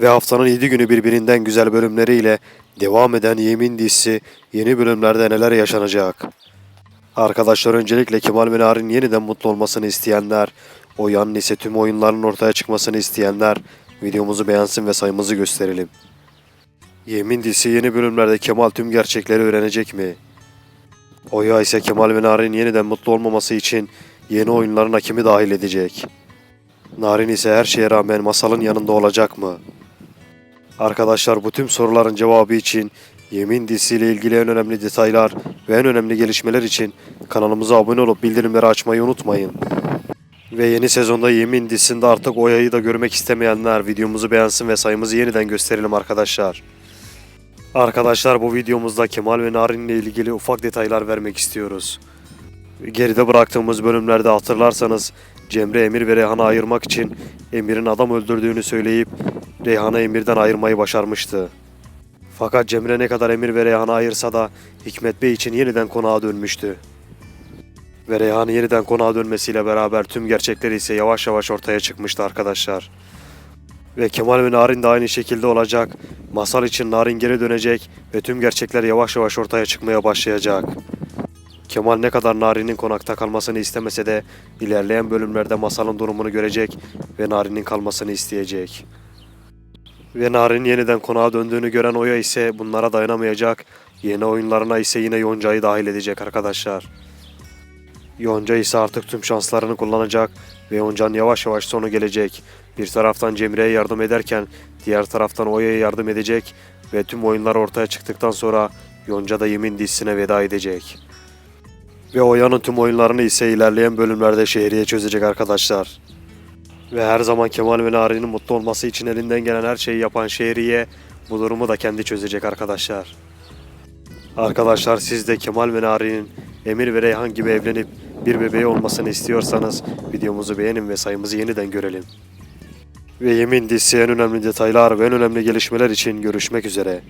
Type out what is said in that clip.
Ve haftanın 7 günü birbirinden güzel bölümleriyle devam eden Yemin dizisi yeni bölümlerde neler yaşanacak? Arkadaşlar öncelikle Kemal ve Narin yeniden mutlu olmasını isteyenler, o yan ise tüm oyunların ortaya çıkmasını isteyenler videomuzu beğensin ve sayımızı gösterelim. Yemin dizisi yeni bölümlerde Kemal tüm gerçekleri öğrenecek mi? Oya ise Kemal ve Narin yeniden mutlu olmaması için yeni oyunlarına kimi dahil edecek? Narin ise her şeye rağmen masalın yanında olacak mı? Arkadaşlar bu tüm soruların cevabı için Yemin dizisiyle ilgili en önemli detaylar ve en önemli gelişmeler için kanalımıza abone olup bildirimleri açmayı unutmayın. Ve yeni sezonda Yemin dizisinde artık Oya'yı da görmek istemeyenler videomuzu beğensin ve sayımızı yeniden gösterelim arkadaşlar. Arkadaşlar bu videomuzda Kemal ve Narin ile ilgili ufak detaylar vermek istiyoruz. Geride bıraktığımız bölümlerde hatırlarsanız Cemre Emir ve Reyhan'ı ayırmak için Emir'in adam öldürdüğünü söyleyip Reyhan'ı Emir'den ayırmayı başarmıştı. Fakat Cemre ne kadar Emir ve Reyhan'ı ayırsa da Hikmet Bey için yeniden konağa dönmüştü. Ve Reyhan'ın yeniden konağa dönmesiyle beraber tüm gerçekleri ise yavaş yavaş ortaya çıkmıştı arkadaşlar. Ve Kemal ve Narin de aynı şekilde olacak. Masal için Narin geri dönecek ve tüm gerçekler yavaş yavaş ortaya çıkmaya başlayacak. Kemal ne kadar Narin'in konakta kalmasını istemese de ilerleyen bölümlerde Masal'ın durumunu görecek ve Narin'in kalmasını isteyecek. Ve Narin yeniden konağa döndüğünü gören Oya ise bunlara dayanamayacak. Yeni oyunlarına ise yine Yonca'yı dahil edecek arkadaşlar. Yonca ise artık tüm şanslarını kullanacak ve Yonca'nın yavaş yavaş sonu gelecek. Bir taraftan Cemre'ye yardım ederken diğer taraftan Oya'ya yardım edecek ve tüm oyunlar ortaya çıktıktan sonra Yonca da Yemin dizisine veda edecek. Ve Oya'nın tüm oyunlarını ise ilerleyen bölümlerde şehriye çözecek arkadaşlar. Ve her zaman Kemal ve Nari'nin mutlu olması için elinden gelen her şeyi yapan Şehriye bu durumu da kendi çözecek arkadaşlar. Arkadaşlar siz de Kemal ve Nari'nin Emir ve Reyhan gibi evlenip bir bebeği olmasını istiyorsanız videomuzu beğenin ve sayımızı yeniden görelim. Ve Yemin dizisi en önemli detaylar ve en önemli gelişmeler için görüşmek üzere.